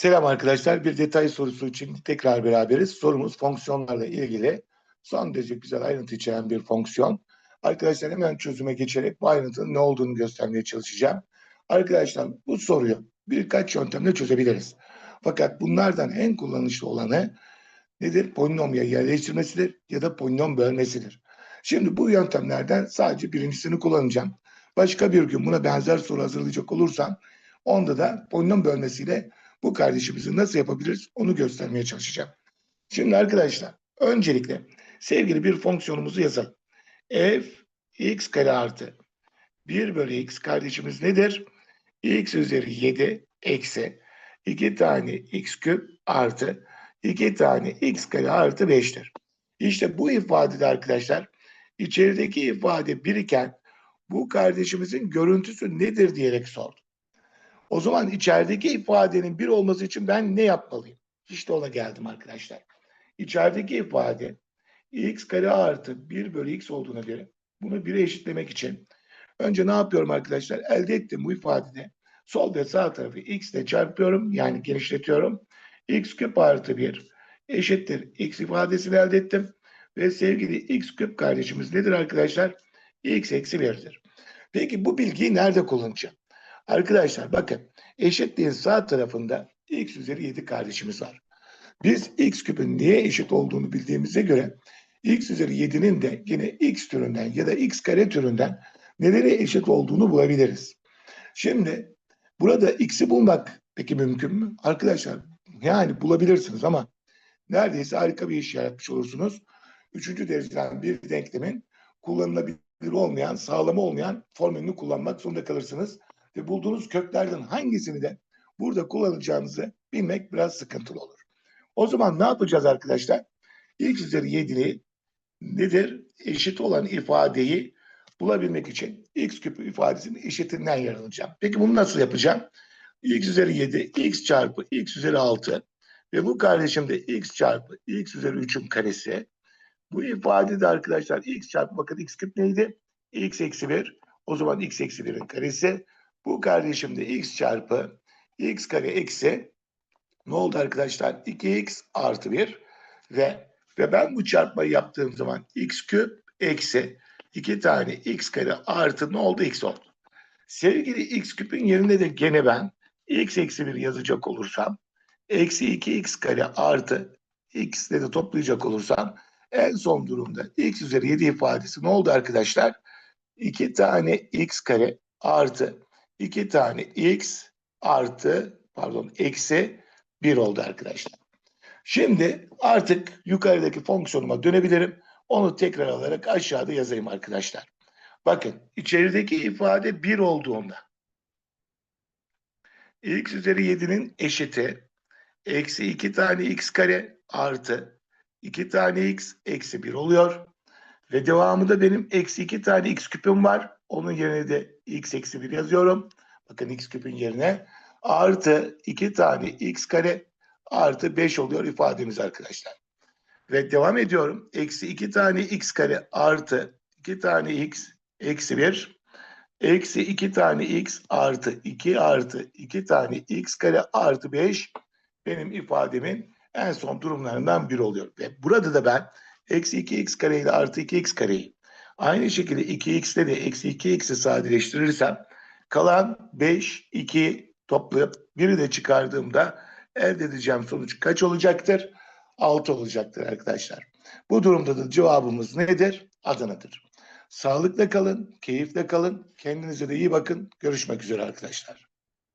Selam arkadaşlar. Bir detay sorusu için tekrar beraberiz. Sorumuz fonksiyonlarla ilgili son derece güzel ayrıntı içeren bir fonksiyon. Arkadaşlar hemen çözüme geçerek bu ayrıntının ne olduğunu göstermeye çalışacağım. Arkadaşlar bu soruyu birkaç yöntemle çözebiliriz. Fakat bunlardan en kullanışlı olanı nedir? Polinomya yerleştirmesidir ya da polinom bölmesidir. Şimdi bu yöntemlerden sadece birincisini kullanacağım. Başka bir gün buna benzer soru hazırlayacak olursam onda da polinom bölmesiyle bu kardeşimizi nasıl yapabiliriz onu göstermeye çalışacağım. Şimdi arkadaşlar öncelikle sevgili bir fonksiyonumuzu yazalım. f x kare artı 1 bölü x kardeşimiz nedir? x üzeri 7 eksi 2 tane x küp artı 2 tane x kare artı 5'tir. İşte bu ifadede arkadaşlar içerideki ifade biriken bu kardeşimizin görüntüsü nedir diyerek sordu. O zaman içerideki ifadenin bir olması için ben ne yapmalıyım? İşte ona geldim arkadaşlar. İçerideki ifade x kare artı 1 bölü x olduğuna göre bunu 1'e eşitlemek için önce ne yapıyorum arkadaşlar? Elde ettim bu ifadede sol ve sağ tarafı x ile çarpıyorum yani genişletiyorum. x küp artı 1 eşittir x ifadesini elde ettim. Ve sevgili x küp kardeşimiz nedir arkadaşlar? x eksi 1'dir. Peki bu bilgiyi nerede kullanacağım? Arkadaşlar bakın eşitliğin sağ tarafında x üzeri 7 kardeşimiz var. Biz x küpün niye eşit olduğunu bildiğimize göre x üzeri 7'nin de yine x türünden ya da x kare türünden nelere eşit olduğunu bulabiliriz. Şimdi burada x'i bulmak peki mümkün mü? Arkadaşlar yani bulabilirsiniz ama neredeyse harika bir iş yaratmış olursunuz. Üçüncü dereceden bir denklemin kullanılabilir olmayan, sağlam olmayan formülünü kullanmak zorunda kalırsınız ve bulduğunuz köklerden hangisini de burada kullanacağınızı bilmek biraz sıkıntılı olur. O zaman ne yapacağız arkadaşlar? X üzeri 7'li nedir? Eşit olan ifadeyi bulabilmek için x küpü ifadesinin eşitinden yararlanacağım. Peki bunu nasıl yapacağım? x üzeri 7, x çarpı x üzeri 6 ve bu kardeşim de x çarpı x üzeri 3'ün karesi. Bu ifade de arkadaşlar x çarpı bakın x küp neydi? x eksi 1. O zaman x eksi 1'in karesi bu kardeşim de x çarpı x kare eksi ne oldu arkadaşlar? 2x artı 1 ve ve ben bu çarpmayı yaptığım zaman x küp eksi 2 tane x kare artı ne oldu? x oldu. Sevgili x küpün yerine de gene ben x eksi 1 yazacak olursam eksi 2x kare artı x ile de toplayacak olursam en son durumda x üzeri 7 ifadesi ne oldu arkadaşlar? 2 tane x kare artı 2 tane x artı pardon eksi 1 oldu arkadaşlar. Şimdi artık yukarıdaki fonksiyonuma dönebilirim. Onu tekrar alarak aşağıda yazayım arkadaşlar. Bakın içerideki ifade 1 olduğunda x üzeri 7'nin eşiti eksi 2 tane x kare artı 2 tane x eksi 1 oluyor. Ve devamında benim eksi 2 tane x küpüm var. Onun yerine de x eksi 1 yazıyorum. Bakın x küpün yerine artı 2 tane x kare artı 5 oluyor ifademiz arkadaşlar. Ve devam ediyorum. Eksi 2 tane x kare artı 2 tane x eksi 1 eksi 2 tane x artı 2 artı 2 tane x kare artı 5 benim ifademin en son durumlarından biri oluyor. Ve burada da ben eksi 2x kare ile artı 2x kareyi aynı şekilde 2x ile de eksi 2x'i sadeleştirirsem kalan 5, 2 toplayıp biri de çıkardığımda elde edeceğim sonuç kaç olacaktır? 6 olacaktır arkadaşlar. Bu durumda da cevabımız nedir? Adana'dır. Sağlıkla kalın, keyifle kalın, kendinize de iyi bakın. Görüşmek üzere arkadaşlar.